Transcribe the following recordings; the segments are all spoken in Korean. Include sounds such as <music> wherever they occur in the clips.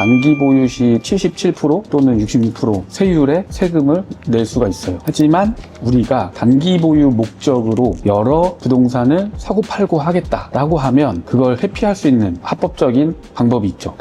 단기 보유 시 77% 또는 66% 세율의 세금을 낼 수가 있어요. 하지만 우리가 단기 보유 목적으로 여러 부동산을 사고 팔고 하겠다라고 하면 그걸 회피할 수 있는 합법적인 방법이 있죠.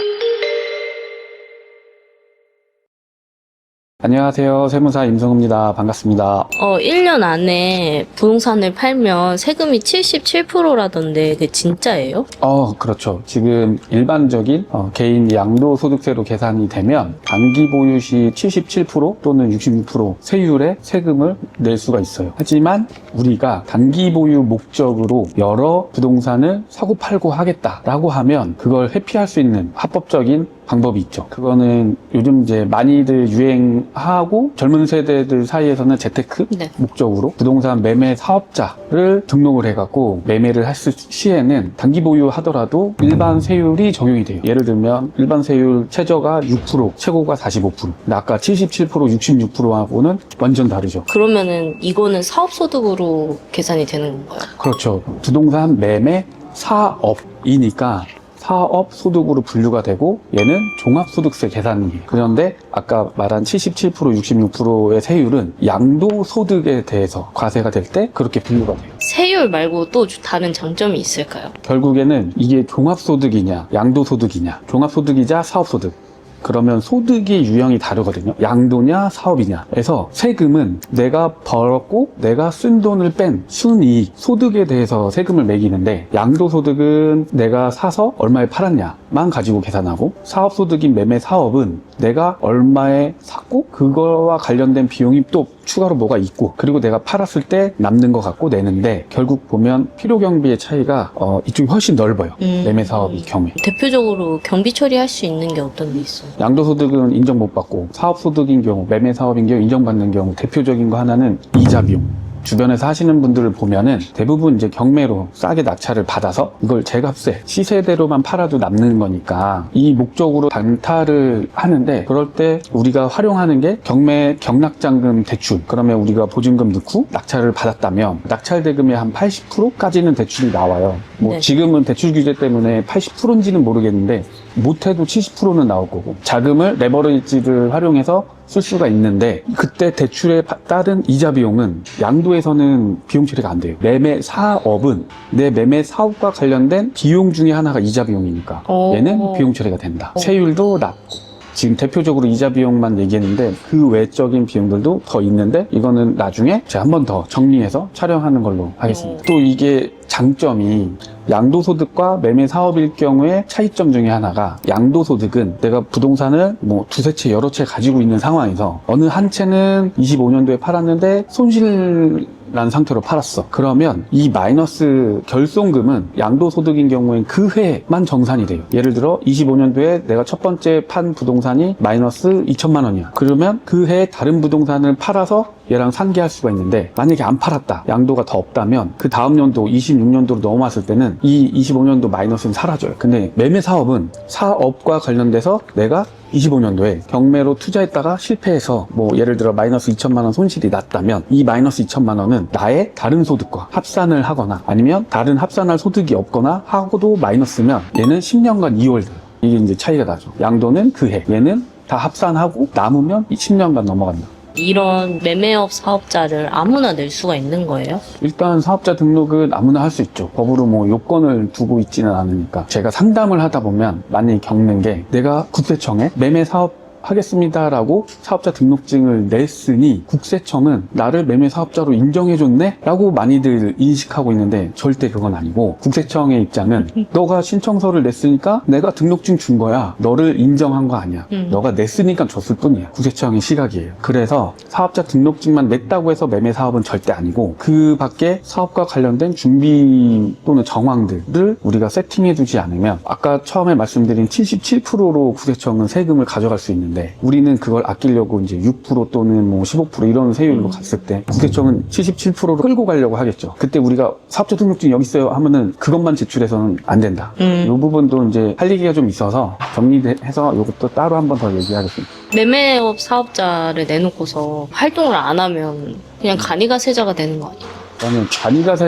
안녕하세요. 세무사 임성우입니다. 반갑습니다. 어, 1년 안에 부동산을 팔면 세금이 77%라던데 그게 진짜예요? 어, 그렇죠. 지금 일반적인 어, 개인 양도소득세로 계산이 되면 단기 보유 시 77% 또는 66% 세율의 세금을 낼 수가 있어요. 하지만 우리가 단기 보유 목적으로 여러 부동산을 사고 팔고 하겠다라고 하면 그걸 회피할 수 있는 합법적인 방법이 있죠. 그거는 요즘 이제 많이들 유행하고 젊은 세대들 사이에서는 재테크 네. 목적으로 부동산 매매 사업자를 등록을 해갖고 매매를 했을 시에는 단기 보유하더라도 일반 세율이 적용이 돼요. 예를 들면 일반 세율 최저가 6%, 최고가 45%. 근데 아까 77%, 66%하고는 완전 다르죠. 그러면은 이거는 사업 소득으로 계산이 되는 건가요? 그렇죠. 부동산 매매 사업이니까 사업 소득으로 분류가 되고 얘는 종합소득세 계산이에요. 그런데 아까 말한 77%, 66%의 세율은 양도소득에 대해서 과세가 될 때 그렇게 분류가 돼요. 세율 말고 또 다른 장점이 있을까요? 결국에는 이게 종합소득이냐, 양도소득이냐, 종합소득이자 사업소득. 그러면 소득의 유형이 다르거든요. 양도냐, 사업이냐. 그래서 세금은 내가 벌었고 내가 쓴 돈을 뺀 순이익, 소득에 대해서 세금을 매기는데 양도소득은 내가 사서 얼마에 팔았냐만 가지고 계산하고 사업소득인 매매 사업은 내가 얼마에 샀고 그거와 관련된 비용이 또 추가로 뭐가 있고 그리고 내가 팔았을 때 남는 것 갖고 내는데 결국 보면 필요 경비의 차이가 어, 이쪽이 훨씬 넓어요. 음. 매매 사업의 경우에. 대표적으로 경비 처리할 수 있는 게 어떤 게 있어요? 양도소득은 인정 못 받고 사업소득인 경우, 매매 사업인 경우 인정받는 경우 대표적인 거 하나는 이자 비용. 주변에서 하시는 분들을 보면은 대부분 이제 경매로 싸게 낙찰을 받아서 이걸 제값에 시세대로만 팔아도 남는 거니까 이 목적으로 단타를 하는데 그럴 때 우리가 활용하는 게 경매 경락장금 대출 그러면 우리가 보증금 넣고 낙찰을 받았다면 낙찰 대금의 한 80%까지는 대출이 나와요. 뭐 네. 지금은 대출 규제 때문에 80%인지는 모르겠는데 못해도 70%는 나올 거고 자금을 레버리지를 활용해서 쓸 수가 있는데 그때 대출에 바- 따른 이자 비용은 양도에서는 비용 처리가 안 돼요. 매매 사업은 내 매매 사업과 관련된 비용 중에 하나가 이자 비용이니까 오. 얘는 비용 처리가 된다. 오. 세율도 낮고 지금 대표적으로 이자 비용만 얘기했는데 그 외적인 비용들도 더 있는데 이거는 나중에 제가 한 번 더 정리해서 촬영하는 걸로 하겠습니다. 오. 또 이게 장점이 양도소득과 매매 사업일 경우에 차이점 중에 하나가 양도소득은 내가 부동산을 뭐 두세 채 여러 채 가지고 있는 상황에서 어느 한 채는 25년도에 팔았는데 손실 난 상태로 팔았어. 그러면 이 마이너스 결손금은 양도소득인 경우엔 그 해만 정산이 돼요. 예를 들어 25년도에 내가 첫 번째 판 부동산이 마이너스 2천만 원이야. 그러면 그 해에 다른 부동산을 팔아서 얘랑 상계할 수가 있는데 만약에 안 팔았다. 양도가 더 없다면 그 다음 연도 26년도로 넘어왔을 때는 이 25년도 마이너스는 사라져요. 근데 매매 사업은 사업과 관련돼서 내가 25년도에 경매로 투자했다가 실패해서 뭐 예를 들어 마이너스 2천만 원 손실이 났다면 이 마이너스 2천만 원은 나의 다른 소득과 합산을 하거나 아니면 다른 합산할 소득이 없거나 하고도 마이너스면 얘는 10년간 2월 돼요. 이게 이제 차이가 나죠. 양도는 그 해. 얘는 다 합산하고 남으면 10년간 넘어간다. 이런 매매업 사업자를 아무나 낼 수가 있는 거예요? 일단 사업자 등록은 아무나 할 수 있죠. 법으로 뭐 요건을 두고 있지는 않으니까. 제가 상담을 하다 보면 많이 겪는 게 내가 국세청에 매매 사업 하겠습니다라고 사업자 등록증을 냈으니 국세청은 나를 매매 사업자로 인정해줬네? 라고 많이들 인식하고 있는데 절대 그건 아니고 국세청의 입장은 <laughs> 너가 신청서를 냈으니까 내가 등록증 준 거야. 너를 인정한 거 아니야. 음. 너가 냈으니까 줬을 뿐이야. 국세청의 시각이에요. 그래서 사업자 등록증만 냈다고 해서 매매 사업은 절대 아니고 그 밖에 사업과 관련된 준비 또는 정황들을 우리가 세팅해두지 않으면 아까 처음에 말씀드린 77%로 국세청은 세금을 가져갈 수 있는데 우리는 그걸 아끼려고 이제 6% 또는 뭐 15% 이런 세율로 음. 갔을 때 국세청은 77%로 끌고 가려고 하겠죠. 그때 우리가 사업자 등록증 여기 있어요 하면은 그것만 제출해서는 안 된다. 음. 이 부분도 이제 할 얘기가 좀 있어서 정리해서 이것도 따로 한 번 더 얘기하겠습니다. 매매업 사업자를 내놓고서 활동을 안 하면 그냥 간이가 세자가 되는 거 아니에요? 그러면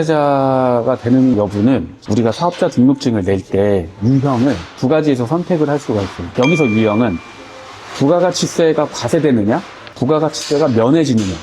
관이가세자가 되는 여부는 우리가 사업자 등록증을 낼 때 유형을 두 가지에서 선택을 할 수가 있어요. 여기서 유형은 부가가치세가 과세되느냐, 부가가치세가 면해지느냐.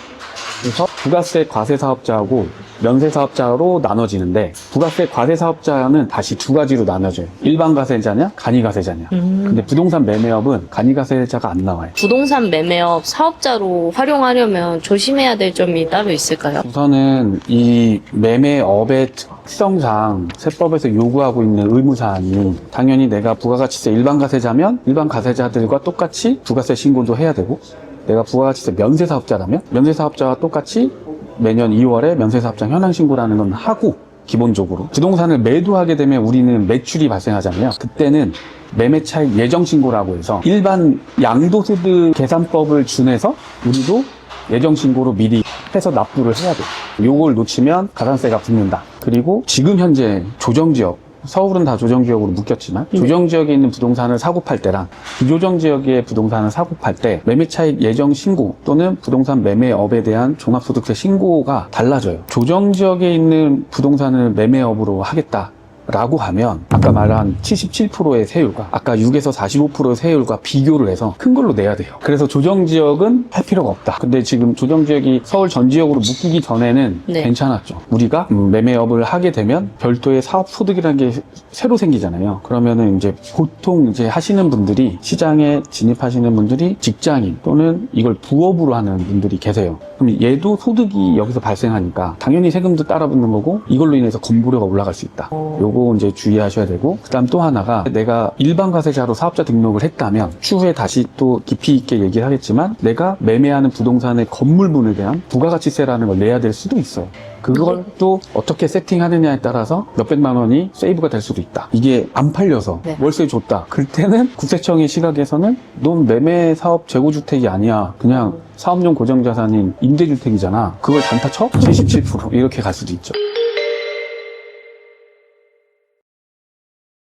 그래서 부가세 과세 사업자하고 면세 사업자로 나눠지는데 부가세 과세 사업자는 다시 두 가지로 나눠져요. 일반 가세자냐, 간이 가세자냐. 음. 근데 부동산 매매업은 간이 가세자가 안 나와요. 부동산 매매업 사업자로 활용하려면 조심해야 될 점이 따로 있을까요? 우선은 이 매매업의 특 성상 세법에서 요구하고 있는 의무사항이 당연히 내가 부가가치세 일반 가세자면 일반 가세자들과 똑같이 부가세 신고도 해야 되고 내가 부가가치세 면세사업자라면 면세사업자와 똑같이 매년 2월에 면세사업자 현황 신고라는 건 하고 기본적으로 부동산을 매도하게 되면 우리는 매출이 발생하잖아요. 그때는 매매 차익 예정 신고라고 해서 일반 양도소득 계산법을 준해서 우리도 예정 신고로 미리 해서 납부를 해야 돼. 요걸 놓치면 가산세가 붙는다. 그리고 지금 현재 조정 지역 서울은 다 조정 지역으로 묶였지만 네. 조정 지역에 있는 부동산을 사고 팔 때랑 비조정 지역의 부동산을 사고 팔 때 매매 차익 예정 신고 또는 부동산 매매업에 대한 종합소득세 신고가 달라져요. 조정 지역에 있는 부동산을 매매업으로 하겠다. 라고 하면 아까 말한 77%의 세율과 아까 6에서 45%의 세율과 비교를 해서 큰 걸로 내야 돼요. 그래서 조정 지역은 할 필요가 없다. 근데 지금 조정 지역이 서울 전 지역으로 묶이기 전에는 네. 괜찮았죠. 우리가 음, 매매업을 하게 되면 별도의 사업 소득이라는 게 새로 생기잖아요. 그러면은 이제 보통 이제 하시는 분들이 시장에 진입하시는 분들이 직장인 또는 이걸 부업으로 하는 분들이 계세요. 그럼 얘도 소득이 여기서 발생하니까 당연히 세금도 따라 붙는 거고 이걸로 인해서 건보료가 올라갈 수 있다. 어. 요거 이제 주의하셔야 되고 그다음 또 하나가 내가 일반 가세자로 사업자 등록을 했다면 추후에 다시 또 깊이 있게 얘기를 하겠지만 내가 매매하는 부동산의 건물분에 대한 부가가치세라는 걸 내야 될 수도 있어요. 그걸 또 어떻게 세팅하느냐에 따라서 몇백만 원이 세이브가 될 수도 있다. 이게 안 팔려서 네. 월세 줬다. 그럴 때는 국세청의 시각에서는 넌 매매 사업 재고주택이 아니야. 그냥 사업용 고정자산인 임대주택이잖아. 그걸 단타 쳐? <laughs> 77% 이렇게 갈 수도 있죠.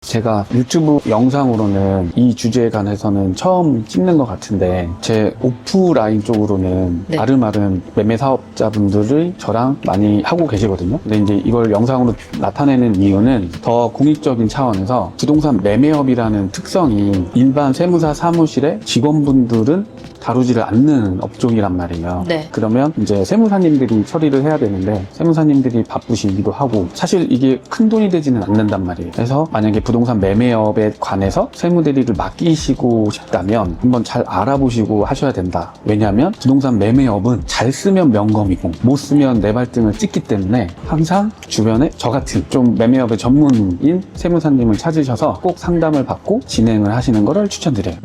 제가 유튜브 영상으로는 이 주제에 관해서는 처음 찍는 것 같은데 제 오프라인 쪽으로는 네. 아름아름 매매 사업자분들을 저랑 많이 하고 계시거든요. 근데 이제 이걸 영상으로 나타내는 이유는 더 공익적인 차원에서 부동산 매매업이라는 특성이 일반 세무사 사무실의 직원분들은 다루지를 않는 업종이란 말이에요. 네. 그러면 이제 세무사님들이 처리를 해야 되는데 세무사님들이 바쁘시기도 하고 사실 이게 큰 돈이 되지는 않는단 말이에요. 그래서 만약에 부동산 매매업에 관해서 세무대리를 맡기시고 싶다면 한번 잘 알아보시고 하셔야 된다. 왜냐하면 부동산 매매업은 잘 쓰면 명검이고 못 쓰면 내 발등을 찍기 때문에 항상 주변에 저 같은 좀 매매업의 전문인 세무사님을 찾으셔서 꼭 상담을 받고 진행을 하시는 것을 추천드려요.